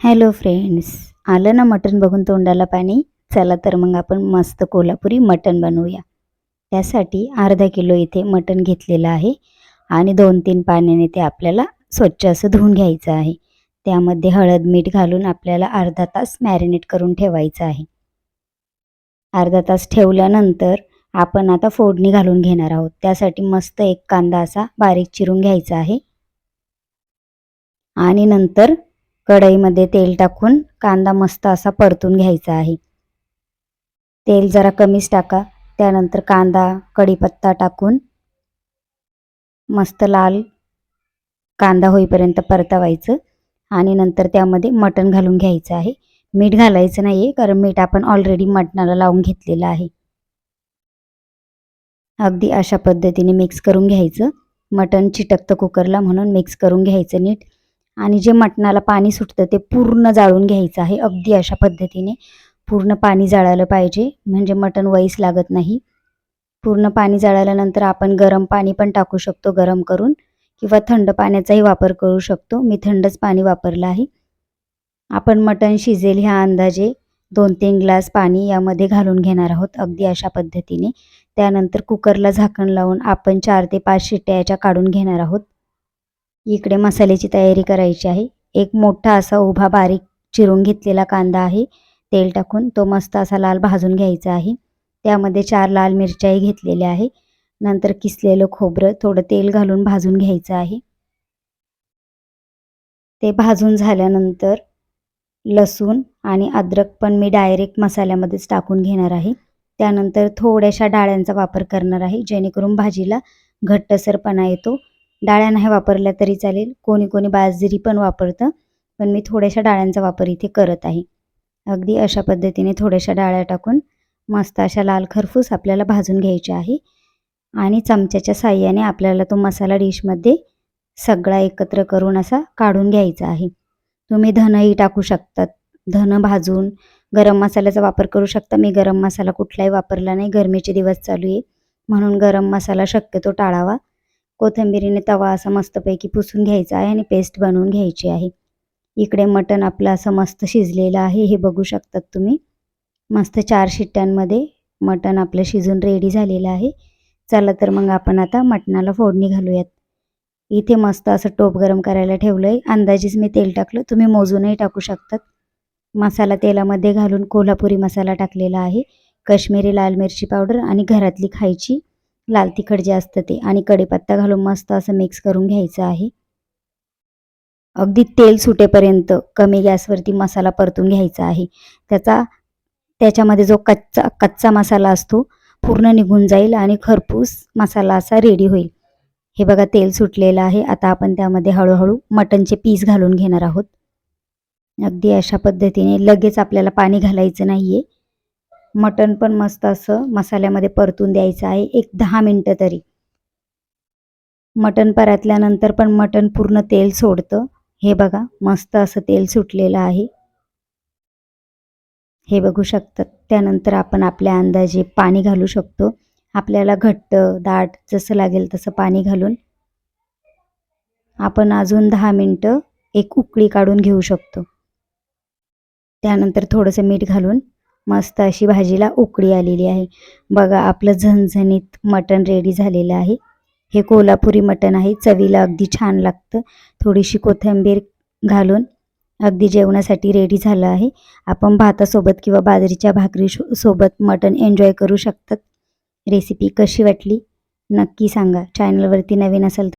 Hello friends आलं ना मटण बघून तोंडाला पाणी? चला तर मग आपण मस्त कोल्हापुरी मटण बनवूया. त्यासाठी अर्धा किलो इथे मटण घेतलेलं आहे आणि दोन तीन पाण्याने ते आपल्याला स्वच्छ असं धुवून घ्यायचं आहे. त्यामध्ये हळद मीठ घालून आपल्याला अर्धा तास मॅरिनेट करून ठेवायचं आहे. अर्धा तास ठेवल्यानंतर आपण आता फोडणी घालून घेणार आहोत. त्यासाठी मस्त एक कांदा असा बारीक चिरून घ्यायचा आहे. आणि नंतर कढईमध्ये तेल टाकून कांदा मस्त असा परतून घ्यायचा आहे. तेल जरा कमीच टाका. त्यानंतर कांदा कढीपत्ता टाकून मस्त लाल कांदा होईपर्यंत परतवायचं आणि नंतर त्यामध्ये मटण घालून घ्यायचं आहे. मीठ घालायचं नाही आहे कारण मीठ आपण ऑलरेडी मटणाला लावून घेतलेलं आहे. अगदी अशा पद्धतीने मिक्स करून घ्यायचं. मटण चिटकतं कुकरला म्हणून मिक्स करून घ्यायचं नीट. आणि जे मटणाला पाणी सुटतं ते पूर्ण जाळून घ्यायचं आहे अगदी अशा पद्धतीने. पूर्ण पाणी जाळायला पाहिजे म्हणजे मटण वैस लागत नाही. पूर्ण पाणी जाळल्यानंतर आपण गरम पाणी पण टाकू शकतो गरम करून किंवा थंड पाण्याचाही वापर करू शकतो. मी थंडच पाणी वापरलं आहे. आपण मटण शिजेल ह्या अंदाजे दोन तीन ग्लास पाणी यामध्ये घालून घेणार आहोत अगदी अशा पद्धतीने. त्यानंतर कुकरला झाकण लावून आपण चार ते पाच शिट्ट्या याच्या काढून घेणार आहोत. इकडे मसाल्याची तयारी करायची आहे. एक मोठा असा उभा बारीक चिरून घेतलेला कांदा आहे. तेल टाकून तो मस्त असा लाल भाजून घ्यायचा आहे. त्यामध्ये चार लाल मिरच्याही घेतलेल्या आहे. नंतर किसलेलं खोबरं थोडं तेल घालून भाजून घ्यायचं आहे. ते भाजून झाल्यानंतर लसूण आणि अद्रक पण मी डायरेक्ट मसाल्यामध्येच टाकून घेणार आहे. त्यानंतर थोड्याशा डाळ्यांचा वापर करणार आहे. जेणेकरून भाजीला घट्टसरपणा येतो. डाळ्या नाही वापरल्या तरी चालेल. कोणी कोणी बाजरी पण वापरतं पण मी थोड्याशा डाळ्यांचा वापर इथे करत आहे. अगदी अशा पद्धतीने थोड्याशा डाळ्या टाकून मस्त अशा लाल खरफूस आपल्याला भाजून घ्यायचे आहे. आणि चमच्याच्या साह्याने आपल्याला तो मसाला डिशमध्ये सगळा एकत्र करून असा काढून घ्यायचा आहे. तुम्ही धनही टाकू शकतात. धन भाजून गरम मसाल्याचा वापर करू शकता. मी गरम मसाला कुठलाही वापरला नाही. गरमीचे दिवस चालू आहे. म्हणून गरम मसाला शक्यतो टाळावा. कोथिंबिरीने तवा असा मस्तपैकी पुसून घ्यायचा आहे आणि पेस्ट बनवून घ्यायची आहे. इकडे मटण आपलं असं मस्त शिजलेलं आहे हे बघू शकतात तुम्ही. मस्त चार शिट्ट्यांमध्ये मटण आपलं शिजून रेडी झालेलं आहे. चला तर मग आपण आता मटणाला फोडणी घालूयात. इथे मस्त असं टोप गरम करायला ठेवलं आहे अंदाजेच मी तेल टाकलं तुम्ही मोजूनही टाकू शकतात. मसाला तेलामध्ये घालून कोल्हापुरी मसाला टाकलेला आहे. कश्मीरी लाल मिरची पावडर आणि घरातली खायची. लाल तिखट जे असतं ते आणि कढीपत्ता घालून मस्त असं मिक्स करून घ्यायचं आहे. अगदी तेल सुटेपर्यंत कमी गॅसवरती मसाला परतून घ्यायचा आहे. त्याचा त्याच्यामध्ये जो कच्चा कच्चा मसाला असतो पूर्ण निघून जाईल आणि खरपूस मसाला असा रेडी होईल. हे बघा तेल सुटलेलं आहे. आता आपण त्यामध्ये हळूहळू मटनचे पीस घालून घेणार आहोत. अगदी अशा पद्धतीने लगेच आपल्याला पाणी घालायचं नाही आहे मटण पण मस्त असं मसाल्यामध्ये परतून द्यायचं आहे एक दहा मिनटं तरी. मटण परतल्यानंतर पण मटण पूर्ण तेल सोडतं. हे बघा मस्त असं तेल सुटलेलं आहे. हे बघू शकतात त्यानंतर आपण आपल्या अंदाजे पाणी घालू शकतो. आपल्याला घट्ट दाट जसं लागेल तसं पाणी घालून. आपण अजून दहा मिनटं एक उकळी काढून घेऊ शकतो. त्यानंतर थोडंसं मीठ घालून मस्त अशी भाजीला उकळी आलेली आहे. बघा आपलं झणझणीत मटण रेडी झालेलं आहे. हे कोल्हापुरी मटण आहे. चवीला अगदी छान लागतं. थोडीशी कोथिंबीर घालून अगदी जेवणासाठी रेडी झालं आहे. आपण भातासोबत किंवा बाजरीच्या भाकरी शो सोबत मटण एन्जॉय करू शकतात. रेसिपी कशी वाटली? नक्की सांगा. चॅनलवरती नवीन असेल